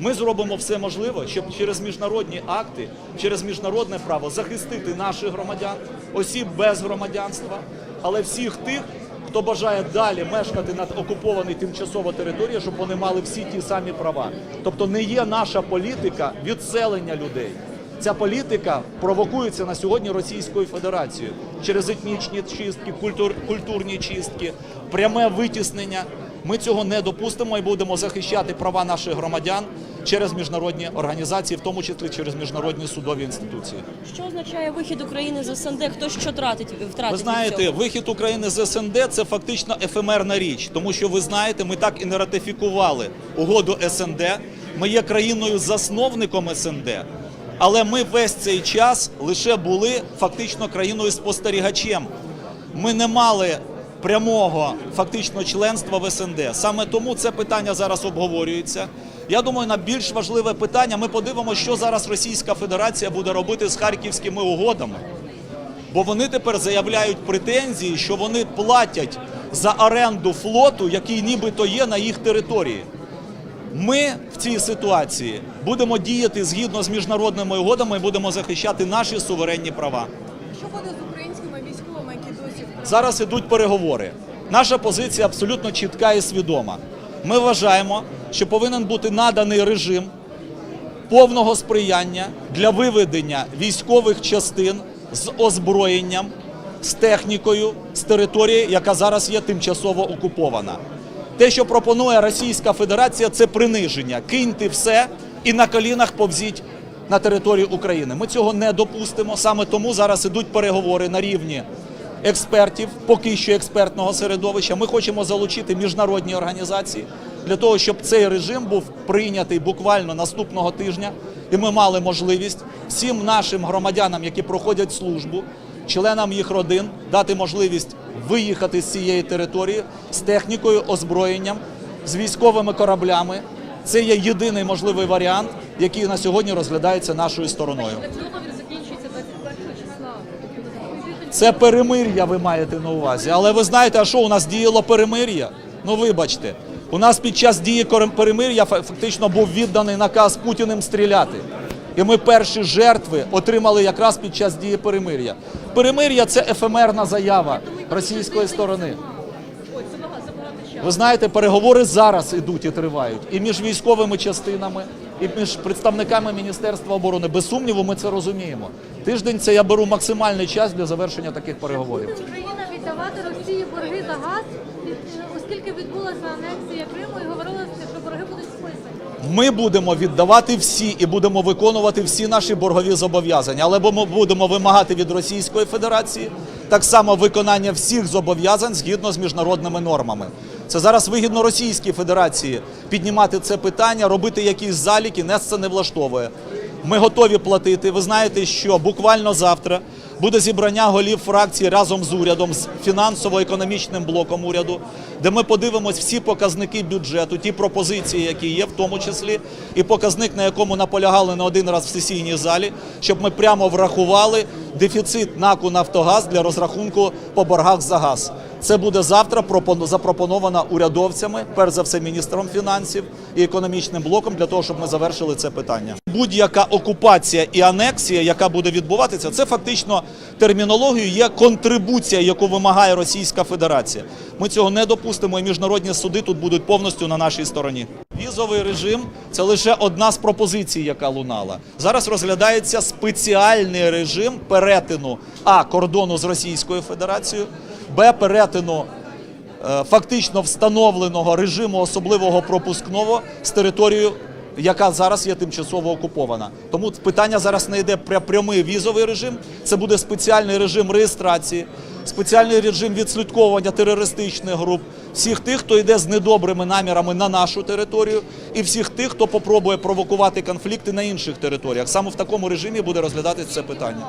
Ми зробимо все можливе, щоб через міжнародні акти, через міжнародне право захистити наших громадян, осіб без громадянства, але всіх тих, хто бажає далі мешкати на окупованій тимчасово території, щоб вони мали всі ті самі права. Тобто не є наша політика відселення людей. Ця політика провокується на сьогодні Російською Федерацією через етнічні чистки, культур, культурні чистки, пряме витіснення. Ми цього не допустимо і будемо захищати права наших громадян через міжнародні організації, в тому числі через міжнародні судові інституції. Що означає вихід України з СНД? Хто що тратить втратить? Ви знаєте, вихід України з СНД це фактично ефемерна річ, тому що ви знаєте, ми так і не ратифікували угоду СНД. Ми є країною засновником СНД, але ми весь цей час лише були фактично країною спостерігачем. Ми не мали прямого фактично членства в СНД. Саме тому це питання зараз обговорюється. Я думаю, на більш важливе питання ми подивимося, що зараз Російська Федерація буде робити з харківськими угодами. Бо вони тепер заявляють претензії, що вони платять за оренду флоту, який нібито є на їх території. Ми в цій ситуації будемо діяти згідно з міжнародними угодами і будемо захищати наші суверенні права. Що буде з українськими Зараз ідуть переговори. Наша позиція абсолютно чітка і свідома. Ми вважаємо, що повинен бути наданий режим повного сприяння для виведення військових частин з озброєнням, з технікою з території, яка зараз є тимчасово окупована. Те, що пропонує Російська Федерація, це приниження. Киньте все і на колінах повзіть на територію України. Ми цього не допустимо. Саме тому зараз ідуть переговори на рівні експертів, поки що експертного середовища. Ми хочемо залучити міжнародні організації для того, щоб цей режим був прийнятий буквально наступного тижня, і ми мали можливість всім нашим громадянам, які проходять службу, членам їх родин, дати можливість виїхати з цієї території з технікою, озброєнням, з військовими кораблями. Це є єдиний можливий варіант, який на сьогодні розглядається нашою стороною. Це перемир'я ви маєте на увазі. Але ви знаєте, а що у нас діяло перемир'я? Ну вибачте, у нас під час дії перемир'я фа- фактично був відданий наказ Путіним стріляти. І ми перші жертви отримали якраз під час дії перемир'я. Перемир'я це ефемерна заява російської сторони. Ви знаєте, переговори зараз ідуть і тривають і між військовими частинами, і між представниками Міністерства оборони. Без сумніву, ми це розуміємо. Тиждень це я беру максимальний час для завершення таких переговорів. Україна віддавати Росії борги за газ, оскільки відбулася анексія Криму і говорилося, що борги будуть списані. Ми будемо віддавати всі і будемо виконувати всі наші боргові зобов'язання, але ми будемо вимагати від Російської Федерації так само виконання всіх зобов'язань згідно з міжнародними нормами. Це зараз вигідно Російській Федерації піднімати це питання, робити якісь заліки, нас це не влаштовує. Ми готові платити. Ви знаєте, що буквально завтра буде зібрання голів фракції разом з урядом, з фінансово-економічним блоком уряду, де ми подивимось всі показники бюджету, ті пропозиції, які є, в тому числі, і показник, на якому наполягали не один раз в сесійній залі, щоб ми прямо врахували дефіцит НАКу Нафтогаз для розрахунку по боргах за газ. Це буде завтра запропоновано урядовцями, перш за все міністром фінансів і економічним блоком, для того, щоб ми завершили це питання. Будь-яка окупація і анексія, яка буде відбуватися, це фактично термінологією є контрибуція, яку вимагає Російська Федерація. Ми цього не допустимо, і міжнародні суди тут будуть повністю на нашій стороні. Візовий режим це лише одна з пропозицій, яка лунала. Зараз розглядається спеціальний режим перетину а кордону з Російською Федерацією, б перетину е, фактично встановленого режиму особливого пропускного з територією, яка зараз є тимчасово окупована. Тому питання зараз не йде про прямий візовий режим, це буде спеціальний режим реєстрації, спеціальний режим відслідковування терористичних груп, всіх тих, хто йде з недобрими намірами на нашу територію, і всіх тих, хто попробує провокувати конфлікти на інших територіях. Саме в такому режимі буде розглядатися це питання.